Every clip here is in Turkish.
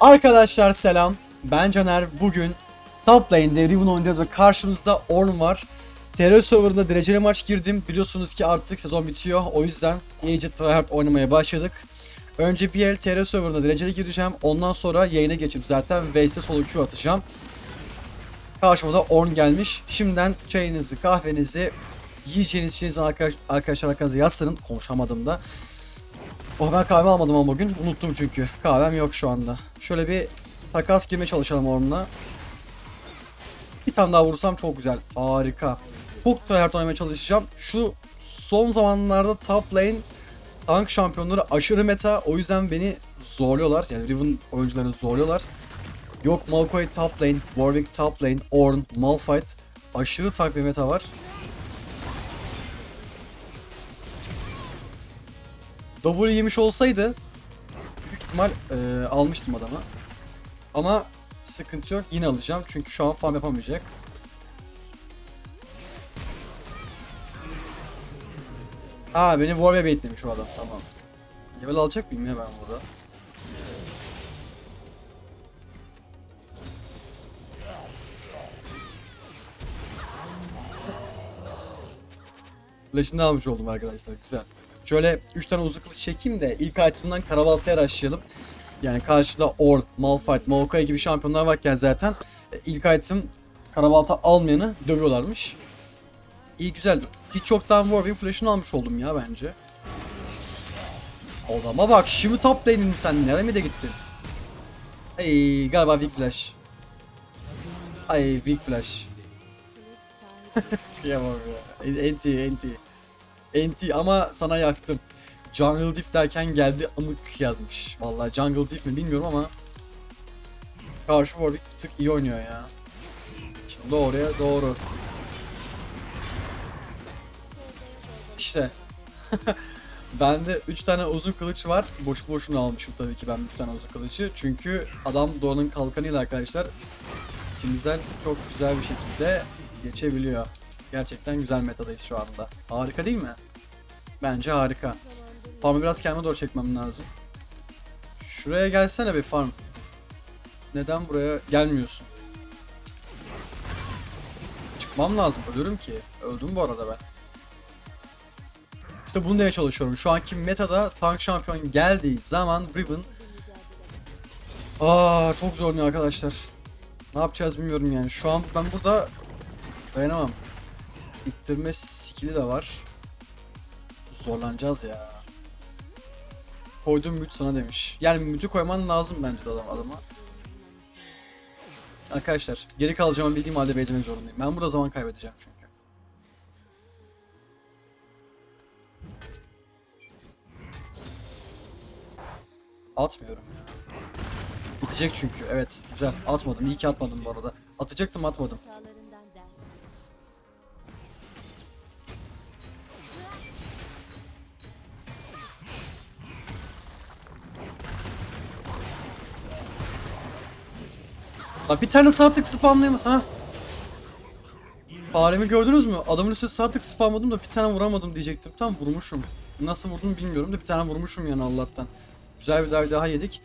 Arkadaşlar selam. Ben Caner. Bugün top lane'de Riven oynayacağız ve karşımızda Ornn var. TR serverında dereceli maç girdim. Biliyorsunuz ki artık sezon bitiyor. O yüzden iyice tryhard oynamaya başladık. Önce bir el TR serverında dereceli gireceğim. Ondan sonra yayına geçip zaten V'se solo Q atacağım. Karşıma da Ornn gelmiş. Şimdiden çayınızı, kahvenizi, yiyeceğiniz içeceğinizi arkadaş, arkadaşlar arkanıza yaslanın. Konuşamadım da. Oh ben kahve almadım ama bugün. Unuttum çünkü. Kahvem yok şu anda. Şöyle bir takas girmeye çalışalım onunla. Bir tane daha vursam çok güzel. Harika. Hook tryhard oynamaya çalışacağım. Şu son zamanlarda top lane tank şampiyonları aşırı meta. O yüzden beni zorluyorlar. Yani Riven oyuncularını zorluyorlar. Yok Malphite top lane, Warwick top lane, Ornn, Malphite. Aşırı tank bir meta var. W yemiş olsaydı büyük ihtimal e, almıştım adamı. Ama sıkıntı yok. Yine alacağım. Çünkü şu an farm yapamayacak. Ha beni Warwick'e baitlemiş o adam. Tamam. Level alacak mıyım ya ben burada? Flash'ını almış oldum arkadaşlar. Güzel. Şöyle 3 tane uzun kılıç çekeyim de ilk item'dan Karabalta'ya başlayalım. Yani karşıda Ornn, Malphite, Maokai gibi şampiyonlar varken zaten e, ilk item Karabalta almayanı dövüyorlarmış. İyi güzel. Hiç çoktan Warwick flash'ını almış oldum ya bence. Odama bak şimdi top lane'in sen nereye mi de gittin? Ay galiba weak flash. Ay weak flash. Kıyamam ya. Enti enti. Enti ama sana yaktım. Jungle Diff derken geldi amık yazmış. Vallahi Jungle Diff mi bilmiyorum ama Karşı Warwick bir tık iyi oynuyor ya. Şimdi doğruya doğru. İşte. Bende 3 tane uzun kılıç var. Boş boşuna almışım tabii ki ben 3 tane uzun kılıcı. Çünkü adam Doğan'ın kalkanıyla arkadaşlar içimizden çok güzel bir şekilde geçebiliyor. Gerçekten güzel metadayız şu anda. Harika değil mi? Bence harika. Farm'ı biraz kendime doğru çekmem lazım. Şuraya gelsene bir farm. Neden buraya gelmiyorsun? Çıkmam lazım. Ölürüm ki. Öldüm bu arada ben. İşte bunu demeye çalışıyorum. Şu anki metada tank şampiyon geldiği zaman Riven Aa çok zorluyor arkadaşlar. Ne yapacağız bilmiyorum yani. Şu an ben burada dayanamam. İttirme skill'i de var. Zorlanacağız ya. Koydum müt sana demiş. Yani mütü koyman lazım bence de adam adama. Arkadaşlar geri kalacağımı bildiğim halde bezmek zorundayım. Ben burada zaman kaybedeceğim çünkü. Atmıyorum ya. Bitecek çünkü. Evet güzel. Atmadım. İyi ki atmadım bu arada. Atacaktım atmadım. Bak bir tane sağ tık spamlayayım. Ha. Faremi gördünüz mü? Adamın üstüne sağ tık spamladım da bir tane vuramadım diyecektim. Tam vurmuşum. Nasıl vurdum bilmiyorum da bir tane vurmuşum yani Allah'tan. Güzel bir daha daha yedik.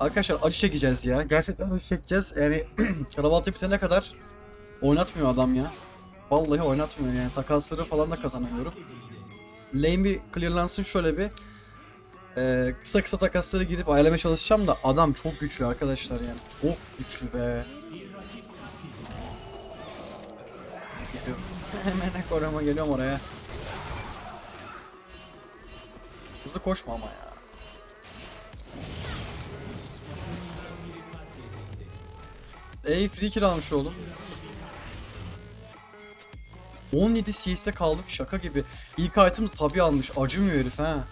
Arkadaşlar acı çekeceğiz ya. Gerçekten acı çekeceğiz. Yani Karabaltı bitene kadar oynatmıyor adam ya. Vallahi oynatmıyor yani. Takasları falan da kazanamıyorum. Lane bir clearlansın şöyle bir. Ee, kısa kısa takasları girip ayarlamaya çalışacağım da adam çok güçlü arkadaşlar yani. Çok güçlü be. Hemen koruma geliyorum oraya. Hızlı koşma ama ya. Ey free kill almış oğlum. 17 CS'e kaldım şaka gibi. İlk item tabi almış. Acımıyor herif ha.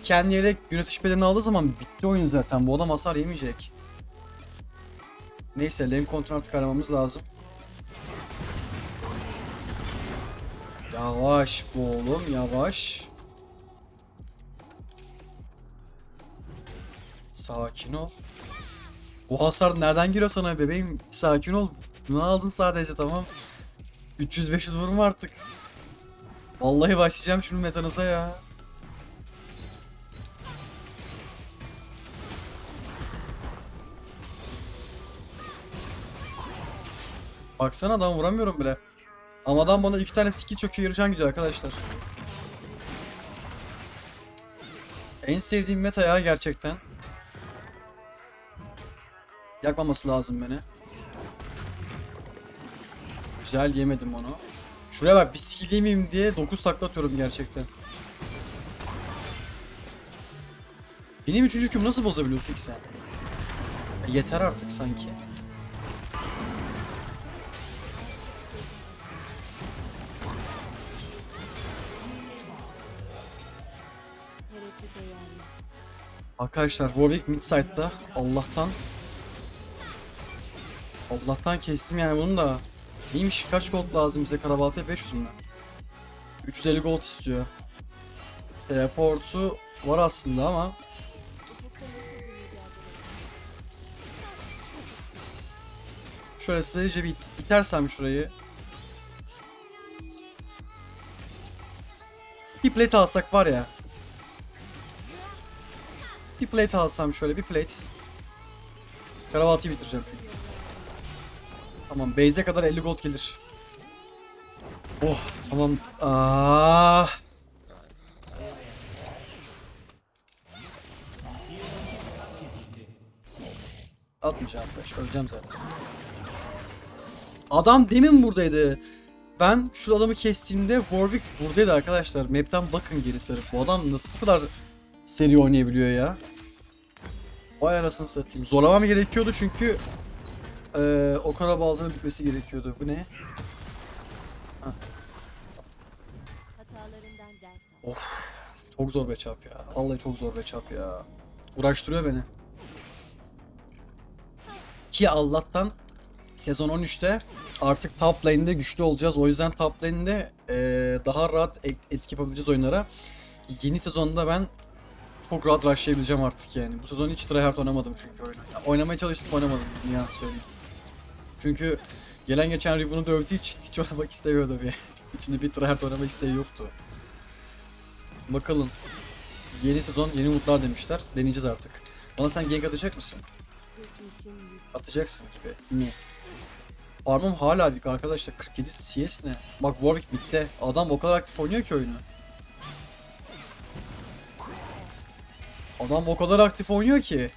Dikenli yelek yönetiş bedenini aldığı zaman bitti oyun zaten. Bu adam hasar yemeyecek. Neyse lane kontrol artık aramamız lazım. Yavaş bu oğlum yavaş. Sakin ol. Bu hasar nereden giriyor sana bebeğim? Sakin ol. Bunu aldın sadece tamam. 300-500 vurma artık. Vallahi başlayacağım şimdi metanıza ya. Baksana adam vuramıyorum bile. Ama adam bana iki tane skill çöküyor yarışan gidiyor arkadaşlar. En sevdiğim meta ya gerçekten. Yakmaması lazım beni. Güzel yemedim onu. Şuraya bak bir skill diye 9 takla atıyorum gerçekten. Benim üçüncü küm nasıl bozabiliyorsun ki sen? E, yeter artık sanki. Arkadaşlar Warwick mid side'da Allah'tan Allah'tan kestim yani bunu da. Neymiş kaç gold lazım bize karabaltaya 500 mü? 350 gold istiyor. Teleportu var aslında ama şöyle sadece bir it- itersem şurayı. Bir plate alsak var ya. Bir plate alsam şöyle bir plate. Karabaltayı bitireceğim çünkü. Tamam base'e kadar 50 gold gelir. Oh tamam. Ah. Atmayacağım flash. Öleceğim zaten. Adam demin buradaydı. Ben şu adamı kestiğimde Warwick buradaydı arkadaşlar. Map'ten bakın geri sarıp. Bu adam nasıl bu kadar seri oynayabiliyor ya? Vay anasını satayım. Zorlamam gerekiyordu çünkü eee o kara baltanın bitmesi gerekiyordu. Bu ne? Ders al. Çok zor be çap ya. Vallahi çok zor be çap ya. Uğraştırıyor beni. Ki Allah'tan sezon 13'te artık top lane'de güçlü olacağız. O yüzden top lane'de eee, daha rahat et- etki yapabileceğiz oyunlara. Yeni sezonda ben çok rahat rushlayabileceğim artık yani. Bu sezon hiç tryhard oynamadım çünkü oyunu. Ya, oynamaya çalıştım oynamadım yani ya söyleyeyim. Çünkü gelen geçen Riven'ı dövdüğü için hiç oynamak istemiyordu bir. İçinde bir tryhard oynama isteği yoktu. Bakalım. Yeni sezon yeni umutlar demişler. Deneyeceğiz artık. Bana sen gank atacak mısın? Atacaksın gibi mi? Farmım hala büyük arkadaşlar. 47 CS ne? Bak Warwick bitti. Adam o kadar aktif oynuyor ki oyunu. Adam o kadar aktif oynuyor ki.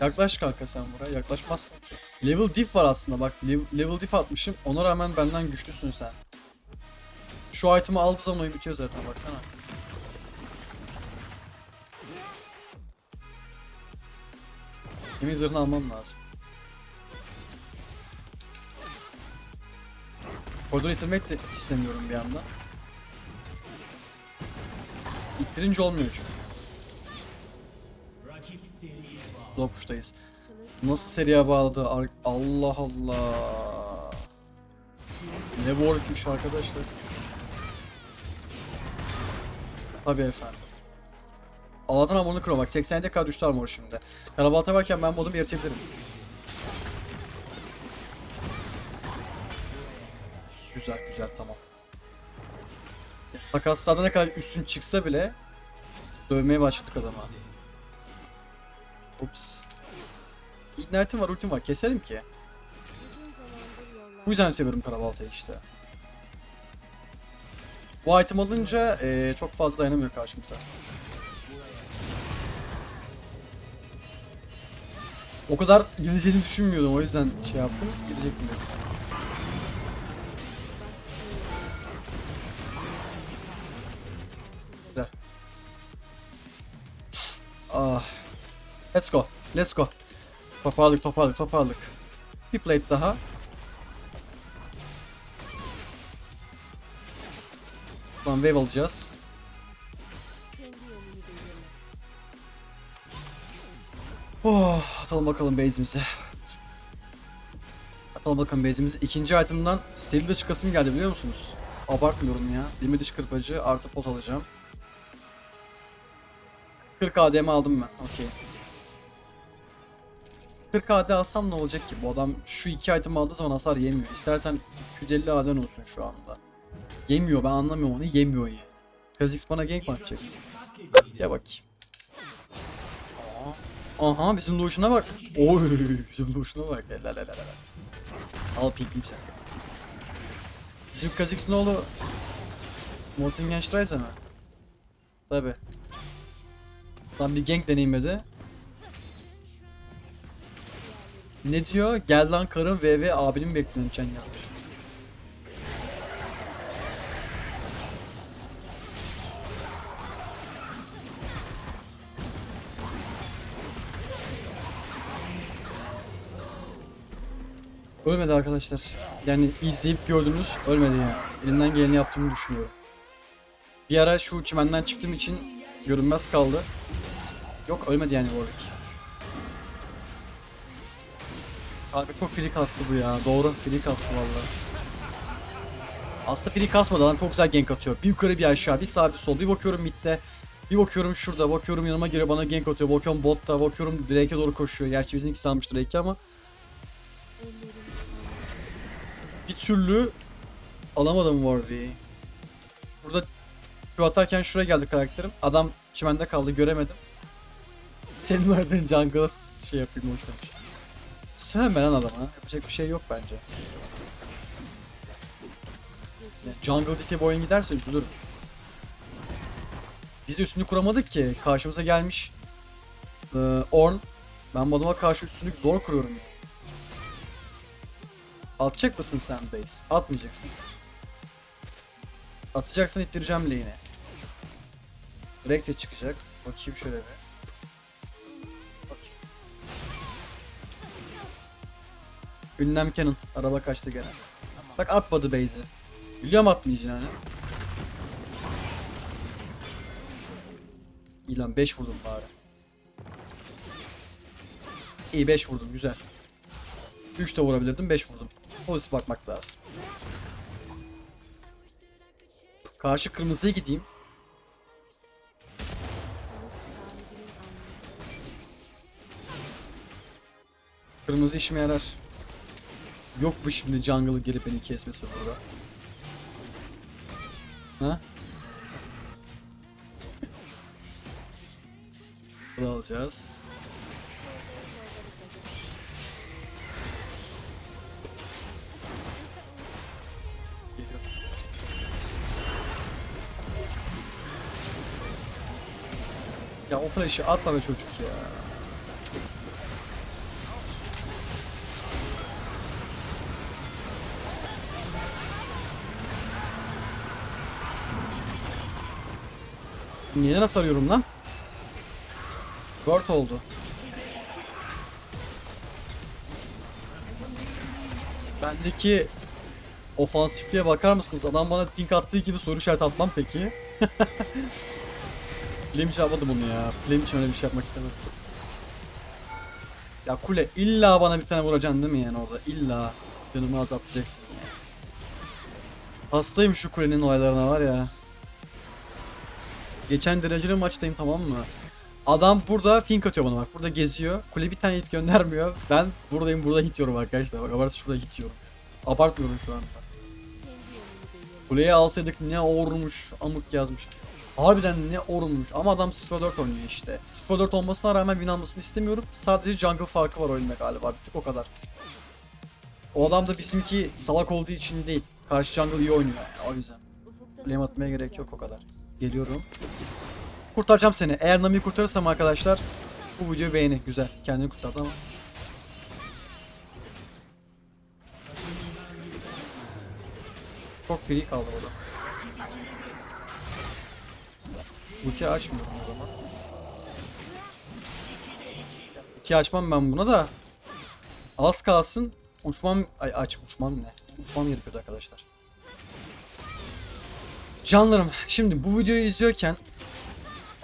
Yaklaş kanka sen buraya. Yaklaşmazsın ki. Level diff var aslında bak. Level, diff atmışım. Ona rağmen benden güçlüsün sen. Şu item'ı aldığı zaman oyun bitiyor zaten baksana. Yemin zırhını almam lazım. Koridoru itirmek de istemiyorum bir yandan. İttirince olmuyor çünkü. Dopuştayız. Nasıl seriye bağladı? Allah Allah. Ne Warwick'miş arkadaşlar. Tabii efendim. Allah'tan armorunu kırıyor bak 87 kadar düştü armor şimdi. Karabalta varken ben modumu eritebilirim. Güzel güzel tamam. Takaslarda ne kadar üstün çıksa bile dövmeye başladık adama. Ups. Ignite'im var, ultim var. Keserim ki. Bu yüzden seviyorum karabaltayı işte. Bu item alınca eee, çok fazla dayanamıyor karşımıza. O kadar geleceğini düşünmüyordum o yüzden şey yaptım. Gidecektim yoksa. Let's go. Let's go. Toparladık toparladık toparladık. Bir plate daha. Lan wave alacağız. Oh, atalım bakalım base'imize. Atalım bakalım base'imize. İkinci item'dan Selida çıkasım geldi biliyor musunuz? Abartmıyorum ya. Limit dış kırpacı artı pot alacağım. 40 ADM aldım ben. Okey. 40 AD alsam ne olacak ki? Bu adam şu iki item aldığı zaman hasar yemiyor. İstersen 250 AD'n olsun şu anda. Yemiyor ben anlamıyorum onu. Yemiyor yani. Kha'Zix bana gank mi? Ya. Aa. Aha bizim Lucian'a bak. Oy bizim Lucian'a bak. La la la la. Al pinklim sen. Bizim Kha'Zix ne oldu? Mortingenstreise mi? Tabi. Lan bir gank deneyimledi. Ne diyor? Gel lan karım VV abinin bekliyorum Chen yazmış. Ölmedi arkadaşlar. Yani izleyip gördünüz ölmedi yani. Elimden geleni yaptığımı düşünüyorum. Bir ara şu çimenden çıktığım için görünmez kaldı. Yok ölmedi yani Warwick. Abi çok free kastı bu ya. Doğru free kastı valla. Aslında free kasmadı adam çok güzel gank atıyor. Bir yukarı bir aşağı bir sağ bir sol. Bir bakıyorum midde. Bir bakıyorum şurada. Bakıyorum yanıma geliyor bana gank atıyor. Bakıyorum botta. Bakıyorum Drake'e doğru koşuyor. Gerçi bizimki almış Drake'i ama. Bir türlü alamadım Warwick'i. Burada şu atarken şuraya geldi karakterim. Adam çimende kaldı göremedim. Senin oynadığın jungle'a şey yapayım hoş demiş. Sevme lan adama. Yapacak bir şey yok bence. Yani jungle diff'e bu oyun giderse üzülürüm. Biz de üstünlük kuramadık ki. Karşımıza gelmiş. Ee, Orn. Ben bu adama karşı üstünlük zor kuruyorum. Atacak mısın sen base? Atmayacaksın. Atacaksan ittireceğim lane'e. Direkt çıkacak. Bakayım şöyle bir. Ünlem Canon. Araba kaçtı gene. Bak atmadı base'i. Biliyorum atmayacağını. İyi lan 5 vurdum bari. İyi 5 vurdum güzel. 3 de vurabilirdim 5 vurdum. Pozitif bakmak lazım. Karşı kırmızıya gideyim. Kırmızı işime yarar. Yok bu şimdi jungle'ı gelip beni kesmesi burada. Ha? Bunu alacağız. Ya o flash'ı atma be çocuk ya. Niye nasıl arıyorum lan? Word oldu. Bendeki ofansifliğe bakar mısınız? Adam bana pink attığı gibi soru işareti atmam peki. Flame için yapmadım onu ya. Flame için öyle bir şey yapmak istemedim. Ya kule illa bana bir tane vuracaksın değil mi yani orada? İlla canımı azaltacaksın. Hastayım şu kulenin olaylarına var ya. Geçen dereceli maçtayım tamam mı? Adam burada fink atıyor bana bak. Burada geziyor. Kule bir tane hit göndermiyor. Ben buradayım burada hit arkadaşlar. Bak abartı şurada hit. Abartmıyorum şu anda. Kuleyi alsaydık ne ormuş amık yazmış. Harbiden ne ormuş ama adam 0-4 oynuyor işte. 0-4 olmasına rağmen win almasını istemiyorum. Sadece jungle farkı var oyunda galiba bir tık o kadar. O adam da bizimki salak olduğu için değil. Karşı jungle iyi oynuyor o yüzden. Flame atmaya gerek yok o kadar. Geliyorum. Kurtaracağım seni. Eğer Nami'yi kurtarırsam arkadaşlar bu videoyu beğeni. Güzel. Kendini kurtardı ama. Çok free kaldı orada. Ulti açmıyorum o zaman. Ulti açmam ben buna da. Az kalsın. Uçmam... Ay aç uçmam ne? Uçmam gerekiyordu arkadaşlar. Canlarım şimdi bu videoyu izliyorken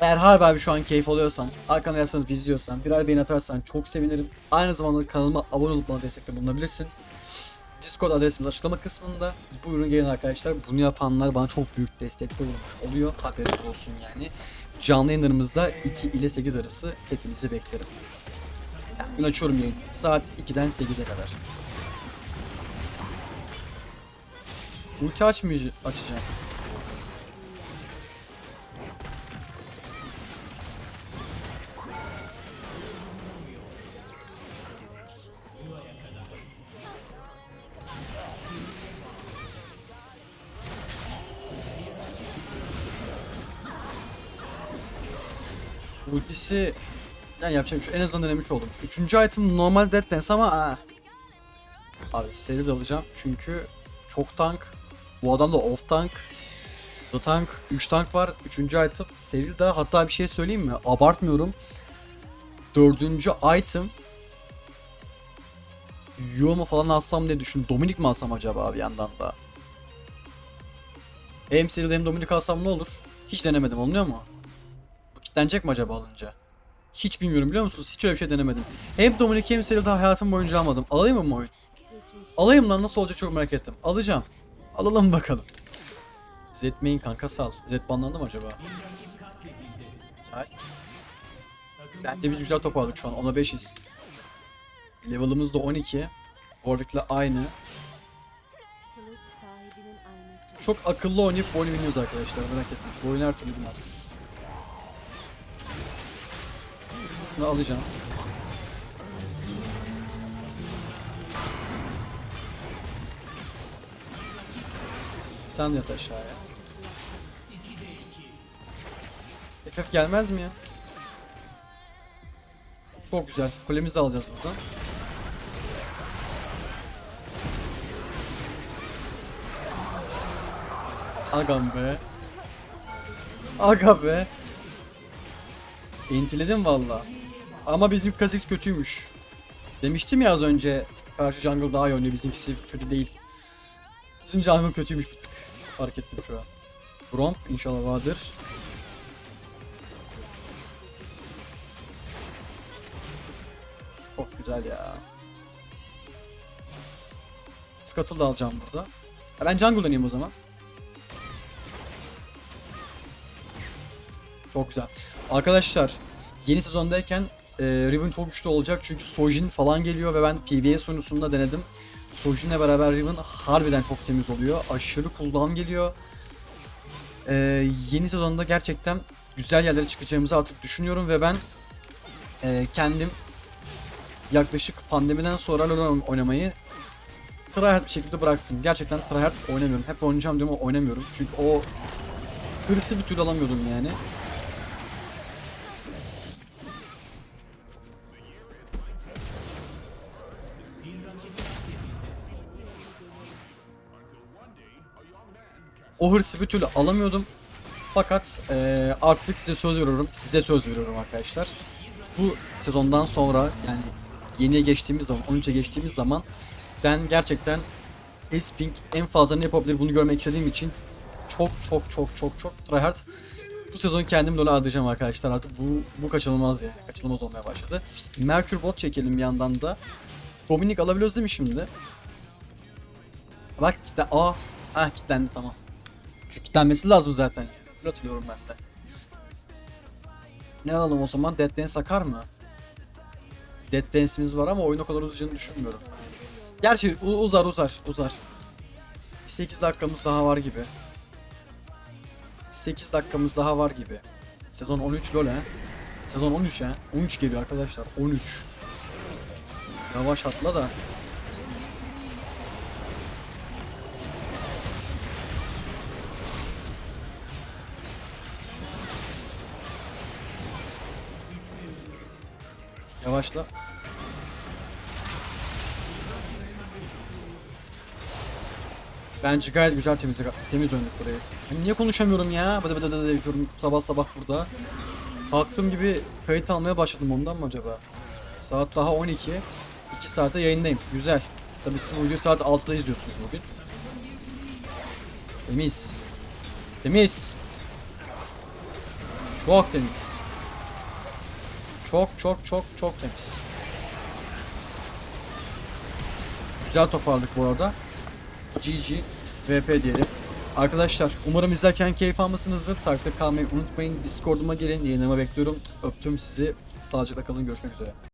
eğer harbi abi şu an keyif alıyorsan, arkana yazsanız izliyorsan, birer beğeni atarsan çok sevinirim. Aynı zamanda kanalıma abone olup bana destekte bulunabilirsin. Discord adresimiz açıklama kısmında. Buyurun gelin arkadaşlar. Bunu yapanlar bana çok büyük destekte olmuş oluyor. Haberiniz olsun yani. Canlı yayınlarımızda 2 ile 8 arası hepinizi beklerim. Yani gün açıyorum yayın. Saat 2'den 8'e kadar. Ulti açmayacağım. Açacağım. Ultisi yani yapacak bir şey en azından denemiş oldum. Üçüncü item normal Dance ama aa. Abi seri de alacağım çünkü çok tank. Bu adam da off tank. The tank, 3 tank var. Üçüncü item seri de hatta bir şey söyleyeyim mi? Abartmıyorum. Dördüncü item Yo mu falan alsam diye düşün. Dominik mi alsam acaba bir yandan da? Hem Cyril hem Dominik alsam ne olur? Hiç denemedim oluyor mu? Bu kitlenecek mi acaba alınca? Hiç bilmiyorum biliyor musunuz? Hiç öyle bir şey denemedim. Hem Dominik hem daha hayatım boyunca almadım. Alayım mı? Geçmiş Alayım lan nasıl olacak çok merak ettim. Alacağım. Alalım bakalım. Main kanka sal. Zed banlandı mı acaba? Hay. Bence biz güzel top aldık şu an. 10'a 5'iz. Level'ımız da 12. Warwick'le aynı. Çok akıllı oynayıp bu oyunu arkadaşlar merak etmeyin. Bu oyunu her türlü bin Bunu alacağım. Sen yat aşağıya. FF gelmez mi ya? Çok güzel. Kulemizi de alacağız buradan. Agam be. Aga be. İntiledim valla. Ama bizim Kha'Zix kötüymüş. Demiştim ya az önce karşı jungle daha iyi oynuyor bizimkisi kötü değil. Bizim jungle kötüymüş bir tık. Fark ettim şu an. Gromp inşallah vardır. Çok güzel ya. Scuttle da alacağım burada. Ha, ben jungle deneyeyim o zaman. Çok güzel. Arkadaşlar yeni sezondayken e, Riven çok güçlü olacak çünkü Sojin falan geliyor ve ben PvE sunucusunda denedim. Sojin'le beraber Riven harbiden çok temiz oluyor. Aşırı cooldown geliyor. E, yeni sezonda gerçekten güzel yerlere çıkacağımızı artık düşünüyorum ve ben e, kendim yaklaşık pandemiden sonra LoL oynamayı tryhard bir şekilde bıraktım. Gerçekten tryhard oynamıyorum. Hep oynayacağım diyorum ama oynamıyorum. Çünkü o hırsı bir türlü alamıyordum yani. O hırsı bir türlü alamıyordum. Fakat eee, artık size söz veriyorum. Size söz veriyorum arkadaşlar. Bu sezondan sonra yani yeniye geçtiğimiz zaman, 13'e geçtiğimiz zaman ben gerçekten Esping en fazla ne yapabilir bunu görmek istediğim için çok çok çok çok çok tryhard bu sezon kendim LoL'e adayacağım arkadaşlar artık bu bu kaçınılmaz yani kaçınılmaz olmaya başladı. Merkür bot çekelim bir yandan da. Dominik alabiliyoruz değil mi şimdi? Bak kitle aa ha kilitlendi tamam. Çünkü kilitlenmesi lazım zaten yani. Hatırlıyorum ben de. Ne alalım o zaman? Dead Dance akar mı? Dead Dance'imiz var ama oyun o kadar uzayacağını düşünmüyorum. Gerçi uzar uzar uzar. Bir 8 dakikamız daha var gibi. 8 dakikamız daha var gibi. Sezon 13 lol he. Sezon 13 he. 13 geliyor arkadaşlar. 13. Yavaş atla da. Yavaşla. Bence gayet güzel temiz temiz oynadık burayı. Ben niye konuşamıyorum ya? Bıdı bıdı bıdı yapıyorum sabah sabah burada. Kalktığım gibi kayıt almaya başladım ondan mı acaba? Saat daha 12. 2 saate yayındayım. Güzel. Tabii siz bu videoyu saat 6'da izliyorsunuz bugün. Temiz. Temiz. Çok temiz. Çok çok çok çok temiz. Güzel toparladık bu arada. GG VP diyelim. Arkadaşlar umarım izlerken keyif almışsınızdır. Takipte kalmayı unutmayın. Discord'uma gelin. Yayınlarıma bekliyorum. Öptüm sizi. Sağlıcakla kalın. Görüşmek üzere.